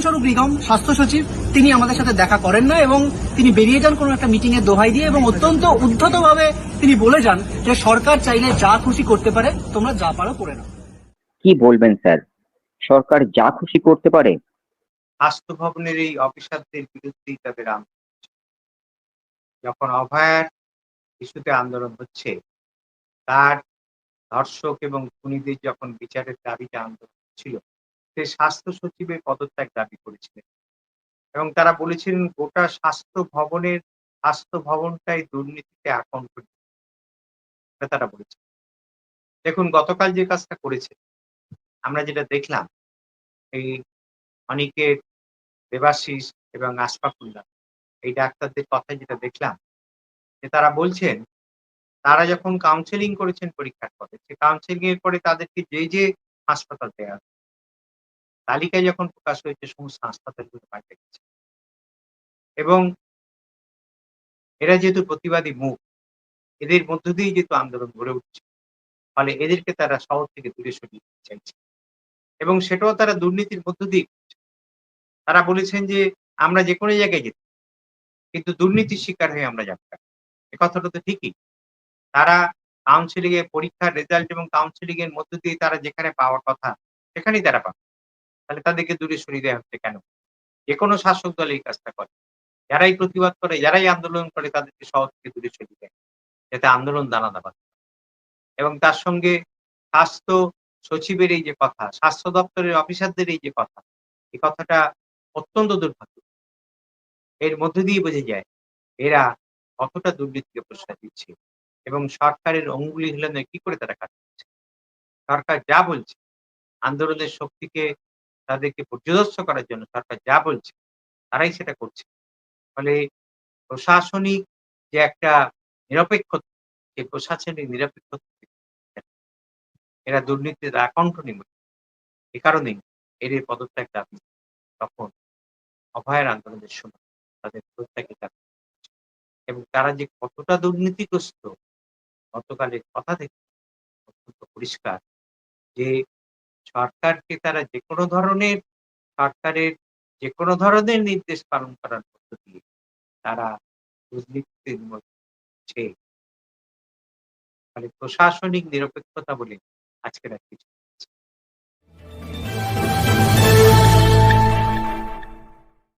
বেগম স্বাস্থ্য সচিব তিনি আমাদের সাথে দেখা করেন না এবং তিনি বেরিয়ে যান কোনো একটা মিটিং এর দোহাই দিয়ে এবং অত্যন্ত উদ্ধত ভাবে তিনি বলে যান যে সরকার চাইলে যা খুশি করতে পারে তোমরা যা পারো করে নাও। কি বলবেন স্যার? সরকার যা খুশি করতে পারে? স্বাস্থ্য ভবনের এই অফিসারদের বিরুদ্ধেই তাদের আন্দোলন যখন অভয়ার ইস্যুতে আন্দোলন হচ্ছে তার ধর্ষক এবং খুনিদের যখন বিচারের দাবিতে আন্দোলন ছিল সে স্বাস্থ্য সচিবের পদত্যাগ দাবি করেছিলেন। এবং তারা বলেছিলেন, গোটা স্বাস্থ্য ভবনের, স্বাস্থ্য ভবনটাই দুর্নীতিতে আকণ্ঠিত এটা তারা বলেছে। দেখুন, গতকাল যে কাজটা করেছে, আমরা যেটা দেখলাম, এই অনিকেত, দেবাশিস এবং আশফাকুল্লাহ, এই ডাক্তারদের কথায় যেটা দেখলাম, যে তারা বলছেন, তারা যখন কাউন্সেলিং করেছেন পরীক্ষার পরে, সে কাউন্সেলিং এর পরে তাদেরকে যে যে হাসপাতাল দেওয়া তালিকায় যখন প্রকাশ হয়েছে, সমস্ত হাসপাতালগুলো পাল্টে গেছে। এবং এরা যেহেতু প্রতিবাদী মুখ, এদের মধ্য দিয়েই যেহেতু আন্দোলন গড়ে উঠছে, ফলে এদেরকে তারা শহর থেকে দূরে সরিয়ে চাইছে। এবং সেটাও তারা দুর্নীতির মধ্য দিয়ে। তারা বলেছেন যে, আমরা যে কোনো জায়গায় যেতে কিন্তু দুর্নীতির শিকার হয়ে আমরা যাব না এ কথাটা তো ঠিকই। তারা কাউন্সিলিং এর পরীক্ষার রেজাল্ট এবং কাউন্সিলিং এর মধ্য দিয়ে তারা যেখানে পাওয়ার কথা, সেখানেই তারা পাবে। তাহলে তাদেরকে দূরে সরিয়ে দেওয়া হচ্ছে কেন? যে কোনো শাসক দল এই কাজটা করে। যারাই প্রতিবাদ করে, যারাই আন্দোলন করে, তাদেরকে শহর থেকে দূরে সরিয়ে দেয় যাতে আন্দোলন দানা দাবাত এবং তার সঙ্গে স্বাস্থ্য সচিবের এই যে কথা, স্বাস্থ্য দপ্তরের অফিসারদের এই যে কথা, এই কথাটা অত্যন্ত দুর্ভাগ্য। এর মধ্য দিয়ে বোঝা যায়, এরা কতটা দুর্নীতিকে প্রশ্রয় দিচ্ছে এবং সরকারের অঙ্গুলি হিলানো কি করে তারা কাজ করছে? সরকার যা বলছে, আন্দোলনের শক্তিকে তাদেরকে পর্যদস্ত করার জন্য সরকার যা বলছে, তারাই সেটা করছে। ফলে প্রশাসনিক যে একটা নিরপেক্ষতা সেই প্রশাসনিক নিরপেক্ষতা এরা দুর্নীতির আকণ্ঠ নিবে। এ কারণেই এর পদত্যাগ দাবি তখন অভয়ের আন্দোলনের সময় তাদের প্রত্যাগের দাবি। এবং তারা যে কতটা দুর্নীতিগ্রস্ত, গতকালের কথা থেকে অত্যন্ত পরিষ্কার যে সরকারকে তারা যে কোনো ধরনের সরকারের যে কোনো ধরনের নির্দেশ পালন করার মধ্য দিয়ে তারা দুর্নীতির মধ্যে প্রশাসনিক নিরপেক্ষতা বলে আজকের আর কিছু